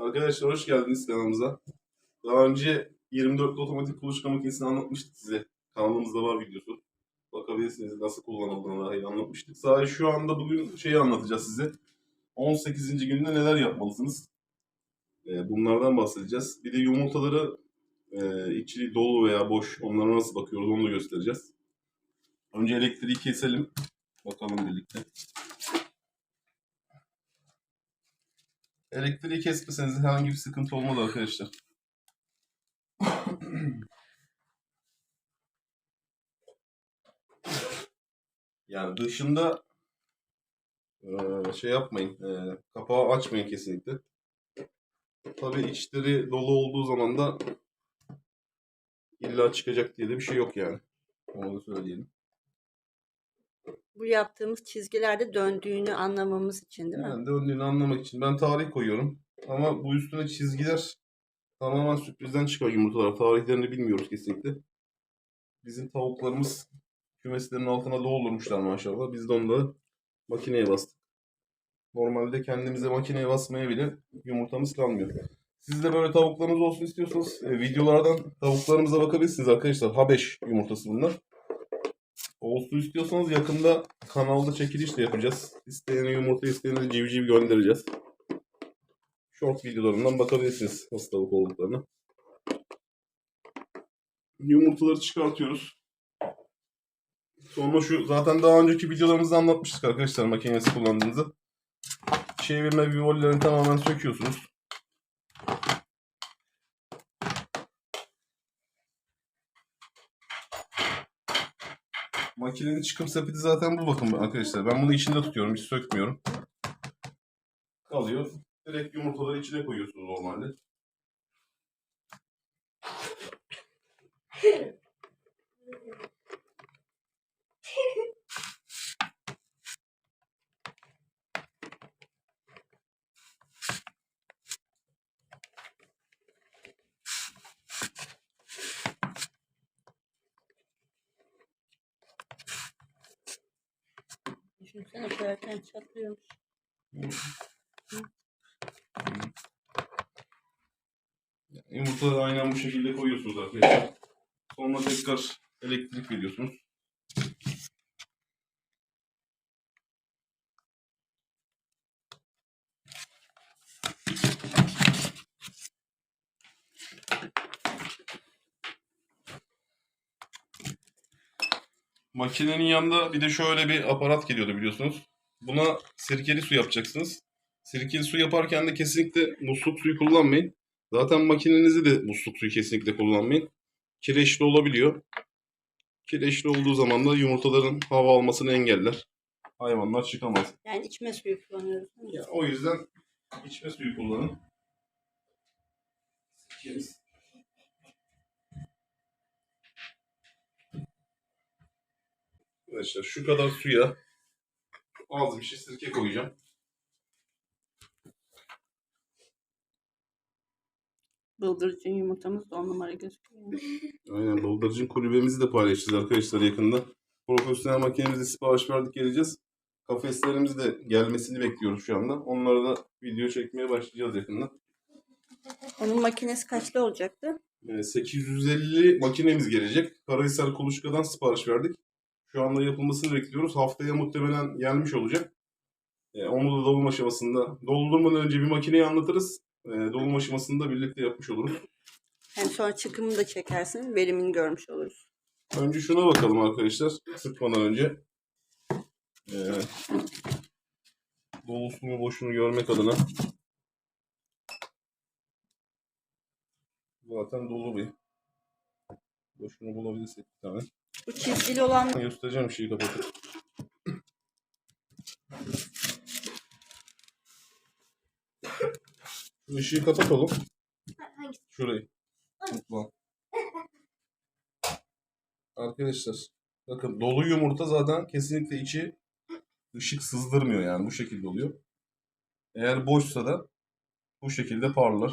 Arkadaşlar hoş geldiniz kanalımıza. Daha önce 24 otomatik kuluçka makinesini anlatmıştık size. Kanalımızda var videosu. Bakabilirsiniz nasıl kullanıldığını dair anlatmıştık. Sadece şu anda bugün şeyi anlatacağız size. 18. günde neler yapmalısınız? Ee, bunlardan bahsedeceğiz. Bir de yumurtaları e, içi dolu veya boş onlara nasıl bakıyoruz onu da göstereceğiz. Önce elektriği keselim. Bakalım birlikte. Elektriği kesmeseniz herhangi bir sıkıntı olmadı arkadaşlar. Yani dışında eee, şey yapmayın. eee, kapağı açmayın kesinlikle. Tabii içleri dolu olduğu zaman da illa çıkacak diye de bir şey yok yani. Onu söyleyelim. Bu yaptığımız çizgilerde döndüğünü anlamamız için değil mi? Yani döndüğünü anlamak için ben tarih koyuyorum. Ama bu üstüne çizgiler tamamen sürprizden çıkan yumurtalar. Tarihlerini bilmiyoruz kesinlikle. Bizim tavuklarımız kümeslerin altına doldurmuşlar maşallah. Biz de da makineye bastık. Normalde kendimize makineye basmaya bile yumurtamız kalmıyor. Siz de böyle tavuklarınız olsun istiyorsanız e, videolardan tavuklarımıza bakabilirsiniz arkadaşlar. Habeş yumurtası bunlar. Olsun istiyorsanız yakında kanalda çekiliş de yapacağız. İsteyene yumurta isteyene civciv göndereceğiz. Short videolarından bakabilirsiniz nasıl tavuk olduklarına. Yumurtaları çıkartıyoruz. Sonra şu zaten daha önceki videolarımızda anlatmıştık arkadaşlar makinesi kullandığınızı. Çevirme vivollerini tamamen söküyorsunuz. Makinenin çıkım sepeti zaten bu bakın arkadaşlar. Ben bunu içinde tutuyorum. Hiç sökmüyorum. Kalıyor. Direkt yumurtaları içine koyuyorsunuz normalde. Düşünsene koyarken çatlıyormuş. Yumurtaları aynen bu şekilde koyuyorsunuz arkadaşlar. Sonra tekrar elektrik veriyorsunuz. Makinenin yanında bir de şöyle bir aparat geliyordu biliyorsunuz. Buna sirkeli su yapacaksınız. Sirkeli su yaparken de kesinlikle musluk suyu kullanmayın. Zaten makinenizi de musluk suyu kesinlikle kullanmayın. Kireçli olabiliyor. Kireçli olduğu zaman da yumurtaların hava almasını engeller. Hayvanlar çıkamaz. Yani içme suyu kullanıyoruz. Ya, o yüzden içme suyu kullanın. Sikeriz. Arkadaşlar şu kadar suya az bir şey sirke koyacağım. Bıldırcın yumurtamız da on numara gözüküyor. Aynen Bıldırcın kulübemizi de paylaşacağız arkadaşlar yakında. Profesyonel makinemize sipariş verdik geleceğiz. Kafeslerimiz de gelmesini bekliyoruz şu anda. Onlara da video çekmeye başlayacağız yakında. Onun makinesi kaçlı olacaktı? Ee, 850 makinemiz gelecek. Karahisar Kuluçka'dan sipariş verdik. Şu anda yapılmasını bekliyoruz. Haftaya muhtemelen gelmiş olacak. Ee, onu da dolum aşamasında, doldurmadan önce bir makineyi anlatırız. Ee, dolum aşamasında birlikte yapmış oluruz. Hem sonra çıkımını da çekersin. Verimini görmüş oluruz. Önce şuna bakalım arkadaşlar. Sıkmadan önce. Ee, dolusunu boşunu görmek adına. Zaten dolu bir. Boşunu bulabilirsek bir tane. Bu çizgili olan Göstereceğim şeyi kapatıp. Şu ışığı kapatalım. Şurayı. Mutfağın. Arkadaşlar bakın dolu yumurta zaten kesinlikle içi ışık sızdırmıyor yani bu şekilde oluyor. Eğer boşsa da bu şekilde parlar.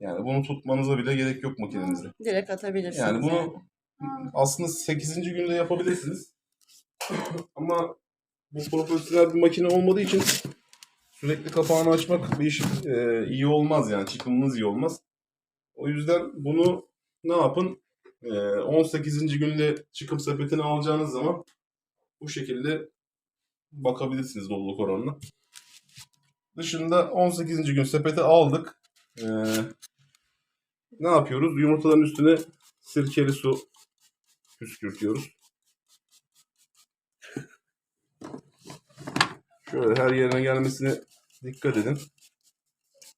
Yani bunu tutmanıza bile gerek yok makinenizde. direkt atabilirsiniz. Yani bunu aslında 8. günde yapabilirsiniz. Ama bu profesyonel bir makine olmadığı için sürekli kapağını açmak bir iş e, iyi olmaz yani çıkımınız iyi olmaz. O yüzden bunu ne yapın? E, 18. günde çıkım sepetini alacağınız zaman bu şekilde bakabilirsiniz doluluk oranına. Dışında 18. gün sepete aldık. E, ne yapıyoruz? Yumurtaların üstüne sirkeli su püskürtüyoruz. Şöyle her yerine gelmesine dikkat edin.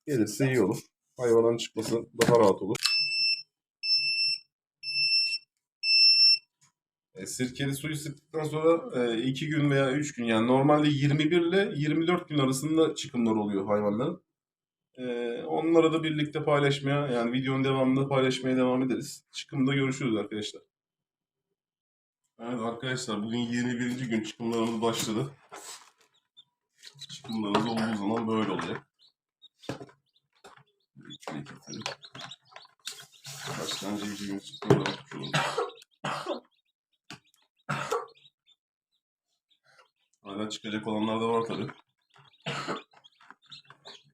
Gelirse iyi olur. Hayvanın çıkması daha rahat olur. E, sirkeli suyu sıktıktan sonra 2 gün veya 3 gün yani normalde 21 ile 24 gün arasında çıkımlar oluyor hayvanların. E, onları da birlikte paylaşmaya yani videonun devamında paylaşmaya devam ederiz. Çıkımda görüşürüz arkadaşlar. Evet arkadaşlar bugün 21. gün çıkımlarımız başladı. Çıkımlarımız olduğu zaman böyle olacak. İçine getirdim. Kaç tane. Hala çıkacak olanlar da var tabi.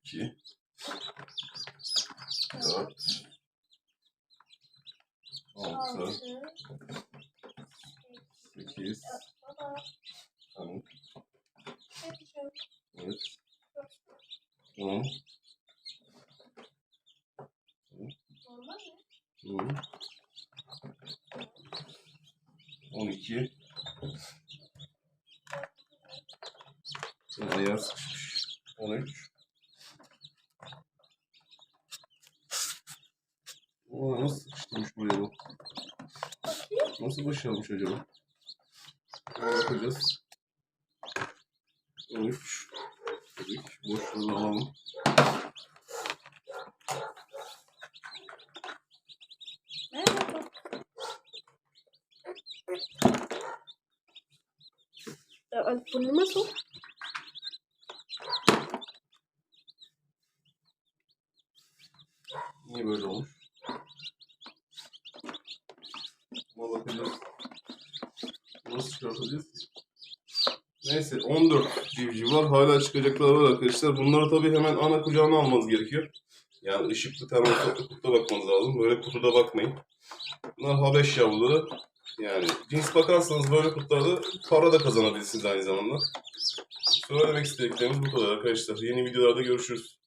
2 4 6 8 10 Evet. 10 10 12 Şimdi ayağı sıkışmış. 13 Oo, nasıl sıkıştırmış buraya bu? Nasıl başarmış acaba? Bakacağız. 13 dedik. Boşluğunu alalım. Burnuma sok. Niye böyle olmuş? Ama bakacağız. Çıkartacağız? Neyse 14 civciv var. Hala çıkacaklar var arkadaşlar. Bunları tabii hemen ana kucağına almanız gerekiyor. Yani ışıklı termostatlı kutuda bakmanız lazım. Böyle kutuda bakmayın. Bunlar Habeş yavruları. Yani cins bakarsanız böyle kutularda para da kazanabilirsiniz aynı zamanda. Söylemek istediklerimiz bu kadar arkadaşlar. Yeni videolarda görüşürüz.